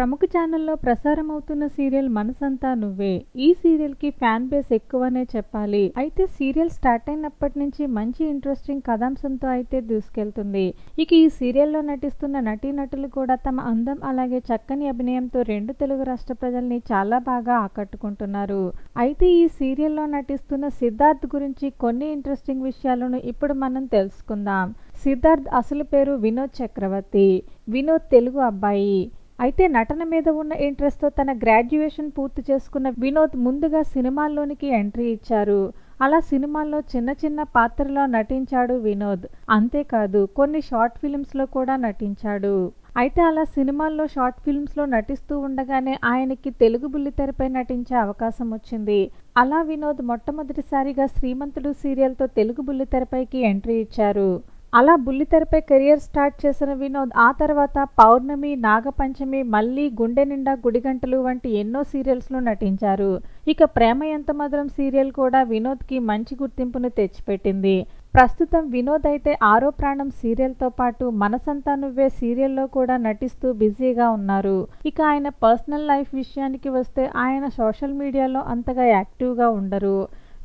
ప్రముఖ ఛానల్లో ప్రసారం అవుతున్న సీరియల్ మనసంతా నువ్వే. ఈ సీరియల్కి ఫ్యాన్ బేస్ ఎక్కువనే చెప్పాలి. అయితే సీరియల్ స్టార్ట్ అయినప్పటి నుంచి మంచి ఇంట్రెస్టింగ్ కథాంశంతో అయితే దూసుకెళ్తుంది. ఇక ఈ సీరియల్లో నటిస్తున్న నటీనటులు కూడా తమ అందం అలాగే చక్కని అభినయంతో రెండు తెలుగు రాష్ట్ర ప్రజల్ని చాలా బాగా ఆకట్టుకుంటున్నారు. అయితే ఈ సీరియల్లో నటిస్తున్న సిద్ధార్థ్ గురించి కొన్ని ఇంట్రెస్టింగ్ విషయాలను ఇప్పుడు మనం తెలుసుకుందాం. సిద్ధార్థ్ అసలు పేరు వినోద్ చక్రవర్తి. వినోద్ తెలుగు అబ్బాయి. అయితే నటన మీద ఉన్న ఇంట్రెస్ట్తో తన గ్రాడ్యుయేషన్ పూర్తి చేసుకున్న వినోద్ ముందుగా సినిమాల్లోనికి ఎంట్రీ ఇచ్చారు. అలా సినిమాల్లో చిన్న చిన్న పాత్రలో నటించాడు వినోద్. అంతేకాదు కొన్ని షార్ట్ ఫిల్మ్స్లో కూడా నటించాడు. అయితే అలా సినిమాల్లో షార్ట్ ఫిల్మ్స్లో నటిస్తూ ఉండగానే ఆయనకి తెలుగు బుల్లితెరపై నటించే అవకాశం వచ్చింది. అలా వినోద్ మొట్టమొదటిసారిగా శ్రీమంతుడు సీరియల్తో తెలుగు బుల్లితెరపైకి ఎంట్రీ ఇచ్చారు. అలా బుల్లితెరపై కెరియర్ స్టార్ట్ చేసిన వినోద్ ఆ తర్వాత పౌర్ణమి నాగపంచమి మళ్ళీ గుండె నిండా గుడిగంటలు వంటి ఎన్నో సీరియల్స్లో నటించారు. ఇక ప్రేమ ఎంత మధురం సీరియల్ కూడా వినోద్కి మంచి గుర్తింపును తెచ్చిపెట్టింది. ప్రస్తుతం వినోద్ అయితే ఆరో ప్రాణం సీరియల్తో పాటు మనసంతా నువ్వే సీరియల్లో కూడా నటిస్తూ బిజీగా ఉన్నారు. ఇక ఆయన పర్సనల్ లైఫ్ విషయానికి వస్తే ఆయన సోషల్ మీడియాలో అంతగా యాక్టివ్గా ఉండరు.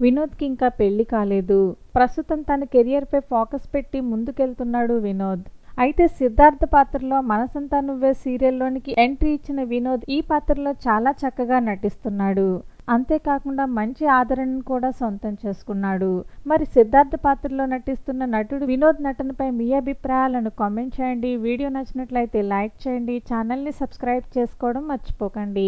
వినోద్కి ఇంకా పెళ్ళి కాలేదు. ప్రస్తుతం తన కెరియర్పై ఫోకస్ పెట్టి ముందుకెళ్తున్నాడు వినోద్. అయితే సిద్ధార్థ పాత్రలో మనసంతా నువ్వే సీరియల్లోనికి ఎంట్రీ ఇచ్చిన వినోద్ ఈ పాత్రలో చాలా చక్కగా నటిస్తున్నాడు. అంతేకాకుండా మంచి ఆదరణను కూడా సొంతం చేసుకున్నాడు. మరి సిద్ధార్థ పాత్రలో నటిస్తున్న నటుడు వినోద్ నటనపై మీ అభిప్రాయాలను కామెంట్ చేయండి. వీడియో నచ్చినట్లయితే లైక్ చేయండి. ఛానల్ని సబ్స్క్రైబ్ చేసుకోవడం మర్చిపోకండి.